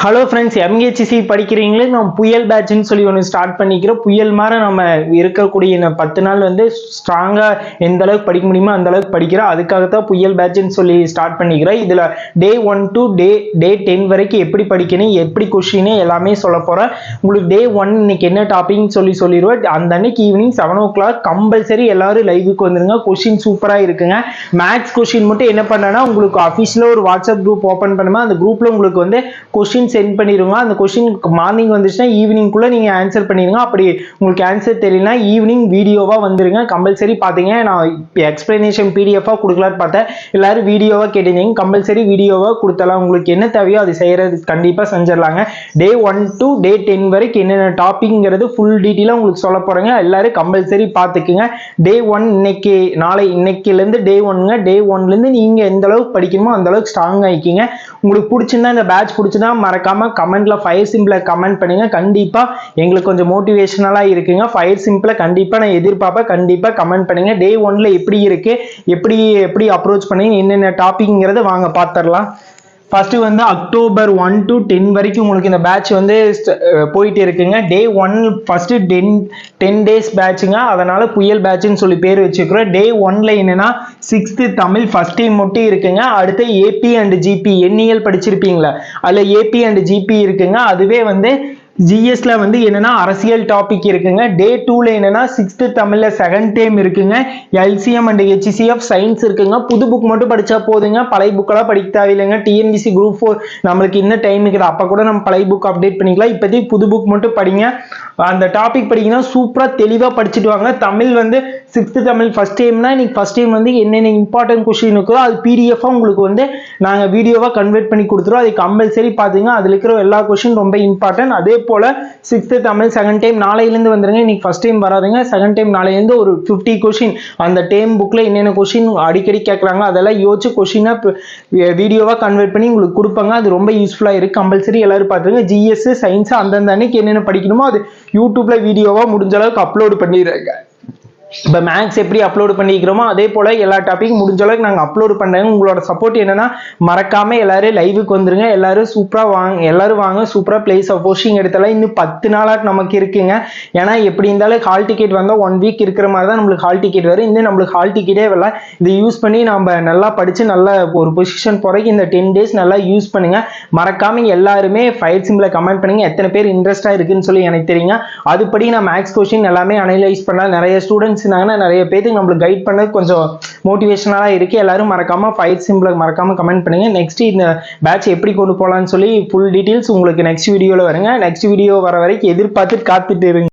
Hello friends எம்ஹெச்சிசி படிக்கிறீங்களே? நம்ம புயல் பேட்ச்னு சொல்லி ஒன்று ஸ்டார்ட் பண்ணிக்கிறோம். புயல் மாதிரி நம்ம இருக்கக்கூடிய இந்த பத்து நாள் வந்து ஸ்ட்ராங்காக எந்த அளவுக்கு படிக்க முடியுமோ அந்த அளவுக்கு படிக்கிறோம். அதுக்காக தான் புயல் பேட்ச்னு சொல்லி ஸ்டார்ட் பண்ணிக்கிறோம். இதில் day one to day day ten வரைக்கும் எப்படி படிக்கணும் எப்படி கொஷின்னு எல்லாமே சொல்ல போகிறேன் உங்களுக்கு டே ஒன் இன்னைக்கு என்ன டாபிக்னு சொல்லி சொல்லிடுவேன் அந்த அன்னைக்கு evening seven o'clock compulsory எல்லாரும் லைவுக்கு வந்துருங்க. கொஷின் சூப்பராக இருக்குங்க. மேக்ஸ் கொஷின் மட்டும் என்ன பண்ணேன்னா உங்களுக்கு அஃபிஷியலாக ஒரு வாட்ஸ்அப் குரூப் ஓப்பன் பண்ணுமா? அந்த குரூப்பில் உங்களுக்கு வந்து கொஷின் சென்ட் பண்ணிடுங்க அந்த கொஷின் மார்னிங் வந்துச்சுன்னா ஈவினிங்குள்ளே நீங்கள் ஆன்சர் பண்ணிடுங்க அப்படி உங்களுக்கு ஆன்சர் தெரியலனா ஈவினிங் வீடியோவாக வந்துருங்க. கம்பல்சரி பார்த்தீங்க நான் எக்ஸ்பிளனேஷன் பிடிஎஃபாக கொடுக்கலான்னு பார்த்தேன். எல்லாரும் வீடியோவாக கேட்டிருந்தீங்க. கம்பல்சரி வீடியோவாக கொடுத்தலாம். உங்களுக்கு என்ன தேவையோ அது செய்கிறது கண்டிப்பாக செஞ்சிடலாங்க. Day one to day ten வரைக்கும் என்னென்ன டாப்பிக்ங்கிறது ஃபுல் டீட்டெயிலாக உங்களுக்கு சொல்ல போகிறேங்க எல்லாரும் கம்பல்சரி பார்த்துக்குங்க டே ஒன் இன்னைக்கு நாளை இன்னைக்குலேருந்து டே ஒன்னுங்க டே ஒன்லேருந்து நீங்கள் எந்த அளவுக்கு படிக்கணுமோ அந்த அளவுக்கு ஸ்ட்ராங் ஆகிக்கிங்க உங்களுக்கு பிடிச்சிருந்தா இந்த பேட்ச் பிடிச்சிருந்தா மறக்காம கமெண்ட்ல ஃபயர் சிம்பிளை கமெண்ட் பண்ணுங்க. கண்டிப்பா எங்களுக்கு கொஞ்சம் மோட்டிவேஷனலா இருக்குங்க. ஃபயர் சிம்பிளை கண்டிப்பா நான் எதிர்பார்ப்பேன் கண்டிப்பா கமெண்ட் பண்ணுங்க. டே ஒன்ல எப்படி இருக்கு? எப்படி எப்படி அப்ரோச் பண்ணி என்னென்ன டாபிக்ங்கிறத வாங்க பார்த்துடலாம் ஃபர்ஸ்ட் வந்து அக்டோபர் ஒன் டு டென் வரைக்கும் உங்களுக்கு இந்த பேட்ச் வந்து போயிட்டு இருக்குங்க. Day one first ten ten days பேட்சுங்க அதனால புயல் பேட்ச்னு சொல்லி பேர் வச்சுக்கிறோம் டே ஒன்ல என்னன்னா சிக்ஸ்த்து தமிழ் ஃபர்ஸ்ட் டைம் மட்டும் இருக்குங்க. அடுத்து ஏபி அண்ட் ஜிபி எண்ணியல் படிச்சிருப்பீங்களா? அதில் ஏபி அண்ட் ஜிபி இருக்குங்க. அதுவே வந்து ஜிஎஸ்ல வந்து என்னன்னா அரசியல் டாபிக் இருக்குங்க. டே டூல என்னன்னா சிக்ஸ்த் தமிழ்ல செகண்ட் டேம் இருக்குங்க. எல்சிஎம் அண்ட் ஹெச்சிசிஎஃப் சயின்ஸ் இருக்குங்க. புது புக் மட்டும் படிச்சா போதுங்க. பழைய புக்கெல்லாம் படிக்க தேவையில்லைங்க. டிஎன்பிசி குரூப் ஃபோர் நம்மளுக்கு இன்னும் டைம் இருக்குது. அப்போ கூட நம்ம பழைய புக் அப்டேட் பண்ணிக்கலாம். இப்போதைக்கு புது புக் மட்டும் படிங்க. அந்த டாபிக் படிங்கன்னா சூப்பராக தெளிவாக படிச்சுட்டு வாங்க. தமிழ் வந்து சிக்ஸ்த்து தமிழ் ஃபர்ஸ்ட் டைம்னா இன்னைக்கு ஃபர்ஸ்ட் டைம் வந்து என்னென்ன இம்பார்ட்டன்ட் கொஸ்டின் இருக்கோ அது பிடிஎஃபாக உங்களுக்கு வந்து நாங்கள் வீடியோவாக கன்வெர்ட் பண்ணி கொடுத்துருவோம். அது கம்பல்சரி பார்த்துங்க. அதில் இருக்கிற எல்லா கொஷின் ரொம்ப இம்பார்ட்டன்ட் அதே போல் சிக்ஸ்த்து தமிழ் செகண்ட் டைம் நாளையிலேருந்து வந்துருங்க. இன்னைக்கு ஃபஸ்ட் டைம் வராதுங்க. செகண்ட் டைம் நாளையிலேருந்து ஒரு ஃபிஃப்டி கொஷின் அந்த டைம் புக்கில் என்னென்ன கொஷின் அடிக்கடி கேட்குறாங்க அதெல்லாம் யோசிச்சு கொஷினாக வீடியோவாக கன்வெர்ட் பண்ணி உங்களுக்கு கொடுப்பாங்க. அது ரொம்ப யூஸ்ஃபுல்லாக இருக்குது கம்பல்சரி எல்லோரும் பார்த்துருங்க. ஜிஎஸ் சயின்ஸ் அந்தந்த அன்னைக்கு என்னென்ன படிக்கணுமோ அது யூடியூப்பில் வீடியோவாக முடிஞ்ச அளவுக்கு அப்லோடு பண்ணிடுறாங்க. இப்போ மேக்ஸ் எப்படி அப்லோடு பண்ணிக்கிறோமோ அதே போல் எல்லா டாபிக் முடிஞ்ச அளவுக்கு நாங்கள் அப்லோடு பண்ணுறோங்க உங்களோட சப்போர்ட் என்னன்னா மறக்காமல் எல்லோரும் லைவுக்கு வந்துருங்க. எல்லாரும் சூப்பராக வாங்க எல்லாரும் வாங்க. சூப்பராக பிளேஸ் ஆஃப் போஸ்டிங் எடுத்தாலும். இன்னும் பத்து நாளாக நமக்கு இருக்குங்க. ஏன்னா எப்படி இருந்தாலும் ஹால் டிக்கெட் வந்தால் ஒன் வீக் இருக்கிற மாதிரி தான் நம்மளுக்கு ஹால் டிக்கெட் வரும். இன்னும் நம்மளுக்கு ஹால் டிக்கெட்டே வரல. இதை யூஸ் பண்ணி நம்ம நல்லா படித்து நல்ல ஒரு பொசிஷன் போகிறதுக்கு இந்த டென் டேஸ் நல்லா யூஸ் பண்ணுங்கள் மறக்காமல் எல்லாருமே ஃபயர் சிம்மில் கமெண்ட் பண்ணுங்க. எத்தனை பேர் இன்ட்ரெஸ்ட்டாக இருக்குன்னு சொல்லி எனக்கு தெரியுங்க. அதுபடி நான் மேக்ஸ் கொஷின் எல்லாமே அனலைஸ் பண்ணலாம். நிறைய ஸ்டூடெண்ட்ஸ் இருந்தாங்கன்னா நிறைய பேருக்கு நம்மளுக்கு கைட் பண்ண கொஞ்சம் மோட்டிவேஷனாக இருக்கு. எல்லாரும் மறக்காம ஃபைவ் சிம்பிளை மறக்காம கமெண்ட் பண்ணுங்க. நெக்ஸ்ட் இந்த பேட்ச் எப்படி கொண்டு போகலான்னு சொல்லி ஃபுல் டீட்டெயில்ஸ் உங்களுக்கு நெக்ஸ்ட் வீடியோவில் வருங்க. நெக்ஸ்ட் வீடியோ வர வரைக்கும் எதிர்பார்த்து காத்துட்டு இருங்க.